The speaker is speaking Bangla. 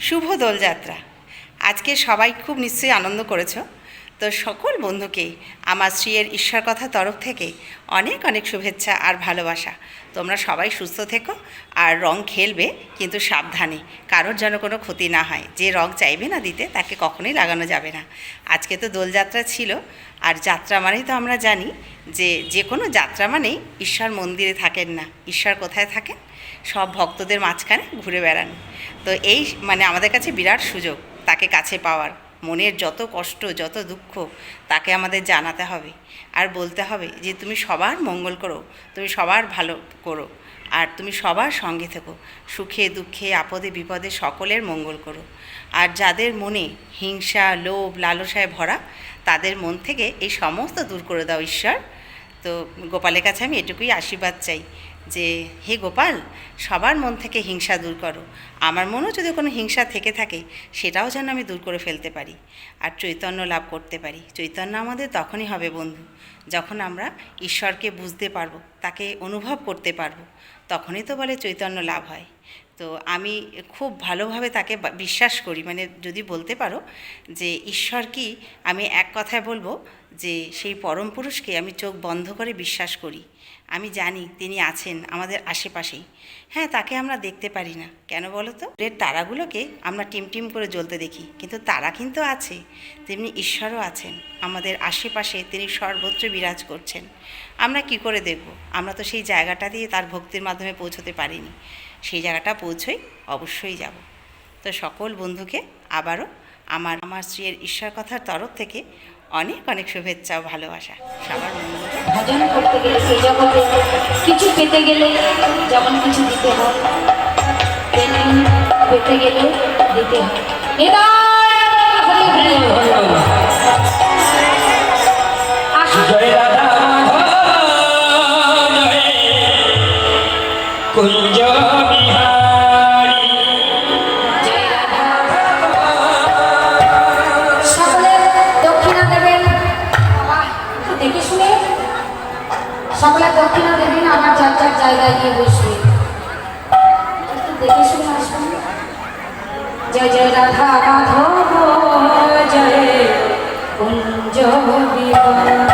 শুভ দোলযাত্রা। আজকে সবাই খুব নিশ্চয়ই আনন্দ করেছ। তো সকল বন্ধুকে আমার শ্রীয়ের ঈশ্বর কথা তরফ থেকে অনেক অনেক শুভেচ্ছা আর ভালোবাসা। তোমরা সবাই সুস্থ থেকো আর রং খেলবে কিন্তু সাবধানে, কারোর যেন কোনো ক্ষতি না হয়। যে রং চাইবে না দিতে, তাকে কখনোই লাগানো যাবে না। আজকে তো দোলযাত্রা ছিল, আর যাত্রা মানেই তো আমরা জানি যে যে কোনো যাত্রা মানেই ঈশ্বর মন্দিরে থাকেন না, ঈশ্বর কোথায় থাকেন? সব ভক্তদের মাঝখানে ঘুরে বেড়ান। তো এই মানে আমাদের কাছে বিরাট সুযোগ তাকে কাছে পাওয়ার। মনের যত কষ্ট, যত দুঃখ, তাকে আমাদের জানাতে হবে। আর বলতে হবে যে, তুমি সবার মঙ্গল করো, তুমি সবার ভালো করো, আর তুমি সবার সঙ্গে থেকো। সুখে, দুঃখে, আপদে, বিপদে সকলের মঙ্গল করো। আর যাদের মনে হিংসা, লোভ, লালসায় ভরা, তাদের মন থেকে এই সমস্ত দূর করে দাও ঈশ্বর। তো গোপালের কাছে আমি এটুকুই আশীর্বাদ চাই যে, হে গোপাল, সবার মন থেকে হিংসা দূর করো। আমার মনেও যদি কোনো হিংসা থেকে থাকে, সেটাও যেন আমি দূর করে ফেলতে পারি আর চৈতন্য লাভ করতে পারি। চৈতন্য আমাদের তখনই হবে, বন্ধু। যখন আমরা ঈশ্বরকে বুঝতে পারব, তাকে অনুভব করতে পারব, তখনই তো বলে চৈতন্য লাভ হয়। তো আমি খুব ভালোভাবে তাকে বিশ্বাস করি। মানে যদি বলতে পারো যে, ঈশ্বর কি, আমি এক কথায় বলব যে, সেই পরম পুরুষকে আমি চোখ বন্ধ করে বিশ্বাস করি। আমি জানি তিনি আছেন আমাদের আশেপাশেই। হ্যাঁ তাকে আমরা দেখতে পারি না। কেন বলো তো? এর তারাগুলোকে আমরা টিম টিম করে জ্বলতে দেখি। কিন্তু তারা কিন্তু আছে। তেমনি ঈশ্বরও আছেন। আমাদের আশেপাশে তিনি সর্বত্র বিরাজ করছেন। আমরা কি করে দেখব? আমরা তো সেই জায়গাটা দিয়ে তার ভক্তির মাধ্যমে পৌঁছতে পারিনি। সেই জায়গাটা পৌঁছই অবশ্যই যাব তো সকল বন্ধুকে আবারও আমার আমার স্ত্রীর ঈশ্বর কথার তরফ থেকে অনেক অনেক শুভেচ্ছা ও ভালোবাসা সবার ভজন করতে গেলে সেই জগতে কিছু পেতে গেলে যেমন কিছু দিতে হয় পেতে গেলে দিতে হয় কুঞ্জ বিহারী সকলে দক্ষিণা দেবেন আবার যার যার জায়গায় গিয়ে বসবে। দেখে শুনে আসবেন জয় জয় রাধা মাধব জয়, কুঞ্জ বিহার